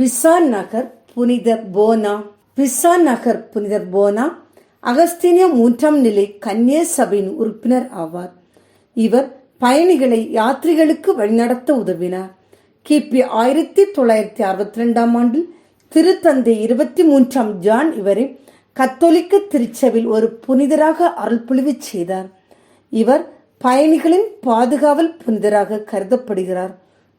பிசா நகர் புனிதர் போனா. பிசா நகர் புனிதர் போனா அகஸ்தீனிய மூன்றாம் நிலை கன்னிய சபையின் உறுப்பினர் ஆவார். இவர் பயணிகளை யாத்ரிகளுக்கு வழிநடத்த உதவினார். கிபி ஆயிரத்தி தொள்ளாயிரத்தி அறுபத்தி ரெண்டாம் ஆண்டில் திருத்தந்தை இருபத்தி மூன்றாம் ஜான் இவரை கத்தோலிக்க திருச்சபையில் ஒரு புனிதராக அருள்பொழிவு செய்தார். இவர் பயணிகளின் பாதுகாவல் புனிதராக கருதப்படுகிறார்.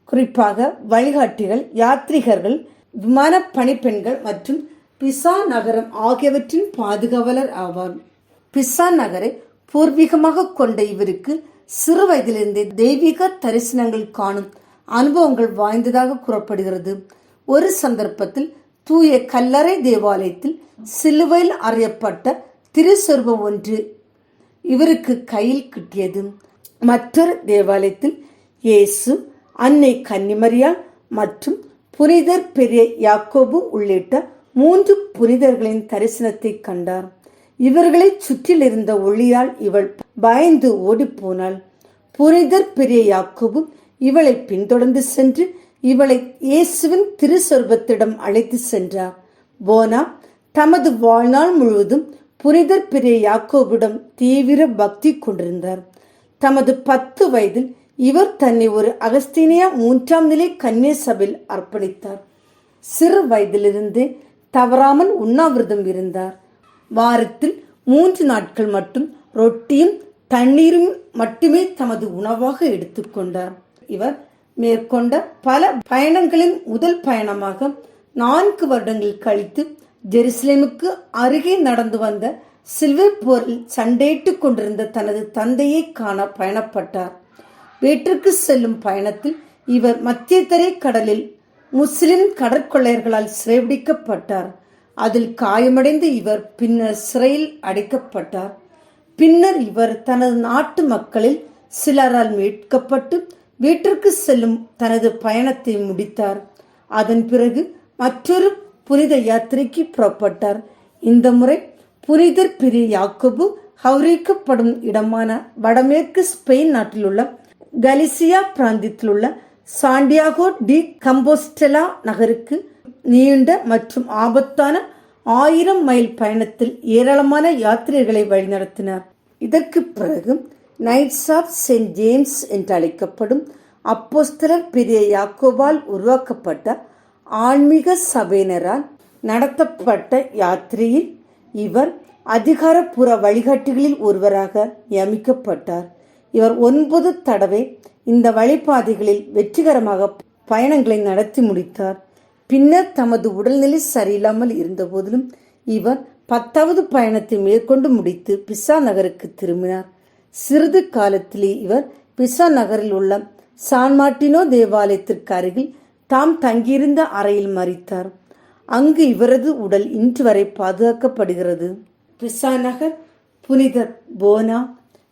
குறிப்பாக வழிகாட்டிகள் யாத்ரிகர்கள் விமான பணிப்பெண்கள் மற்றும் பிசா நகரம் ஆகியவற்றின் பாதுகாவலர் ஆவார். பிசா நகரை பூர்வீகமாக கொண்ட இவருக்கு சிறு வயதிலிருந்தே தெய்வீக தரிசனங்கள் காணும் அனுபவங்கள் வாய்ந்ததாக கூறப்படுகிறது. ஒரு சந்தர்ப்பத்தில் தூய கல்லறை தேவாலயத்தில் சிலுவையில் அறியப்பட்ட திருச்சொருபம் ஒன்று இவருக்கு கையில் கிட்டியது. மற்றொரு தேவாலயத்தில் இயேசு அன்னை கன்னிமரியால் மற்றும் புனிதர் பெரிய யாக்கோபு உள்ளிட்ட மூன்று புனிதர்களின் தரிசனத்தை கண்டார். இவர்களை சுற்றிலிருந்த ஒளியால் இவள் பயந்து ஓடிப்போனாள். புனிதர் பெரிய யாக்கோபு இவளை பின்தொடர்ந்து சென்று இவளை இயேசுவின் திருசொர்பத்திடம் அழைத்து சென்றார். போனா தமது வாழ்நாள் முழுவதும் புனிதர் பெரிய யாக்கோபிடம் தீவிர பக்தி கொண்டிருந்தார். தமது பத்து வயதில் இவர் தன்னை ஒரு அகஸ்தீனியா மூன்றாம் நிலை கன்னிய சபையில் அர்ப்பணித்தார். சிறு வயதிலிருந்தே தவறாமல் உண்ணாவிரதம் இருந்தார். வாரத்தில் மூன்று நாட்கள் மட்டும் ரொட்டியும் தண்ணீரும் மட்டுமே தமது உணவாக எடுத்துக்கொண்டார் இவர் மேற்கொண்ட பல பயணங்களின் முதல் பயணமாக நான்கு வருடங்கள் கழித்து ஜெருசலேமுக்கு அருகே நடந்து வந்த சில்வர் போரில் சண்டையிட்டுக் கொண்டிருந்த தனது தந்தையை காண பயணப்பட்டார். வீட்டிற்கு செல்லும் பயணத்தில் இவர் மத்திய தரை கடலில் முஸ்லிம் கடற்கொள்ளையர்களால் சிறைபிடிக்கப்பட்டார். அதில் காயமடைந்த இவர் பின்னர் சிறையில் அடைக்கப்பட்டார். பின்னர் இவர் தனது நாட்டு மக்களில் சிலரால் மீட்கப்பட்டு வீட்டிற்கு செல்லும் தனது பயணத்தை முடித்தார். அதன் பிறகு மற்றொரு புனித யாத்திரைக்கு புறப்பட்டார். இந்த முறை புனிதர் பிரி யாக்கோபு ஹவுரிக்கப்படும் இடமான வடமேற்கு ஸ்பெயின் நாட்டிலுள்ள கலிசியா பிராந்தியத்தில் உள்ள சாண்டியாகோ டி கம்போஸ்டெலா நகருக்கு நீண்ட மற்றும் ஆபத்தான ஆயிரம் மைல் பயணத்தில் ஏராளமான யாத்திரைகளை வழிநடத்தினார். இதற்கு பிறகு நைட்ஸ் ஆஃப் செயின்ட் ஜேம்ஸ் என்று அழைக்கப்படும் அப்போஸ்தலர் பெரிய யாக்கோபால் உருவாக்கப்பட்ட ஆன்மீக சபையினரால் நடத்தப்பட்ட யாத்திரையில் இவர் அதிகாரப்பூர்வ வழிகாட்டிகளில் ஒருவராக நியமிக்கப்பட்டார். இவர் ஒன்பது தடவை இந்த வழிபாதைகளில் வெற்றிகரமாக பயணங்களை நடத்தி முடித்தார். பின்னர் தமது உடல்நிலை சரியில்லாமல் இருந்தபோதிலும் இவர் பத்தாவது பயணத்தை மேற்கொண்டு முடித்து பிசா நகருக்கு திரும்பினார். சிறிது காலத்திலே இவர் பிசா நகரில் உள்ள சான் மார்டினோ தேவாலயத்திற்கு அருகில் தாம் தங்கியிருந்த அறையில் மறித்தார் அங்கு இவரது உடல் இன்று வரை பாதுகாக்கப்படுகிறது. பிசா நகர் புனிதர் போனா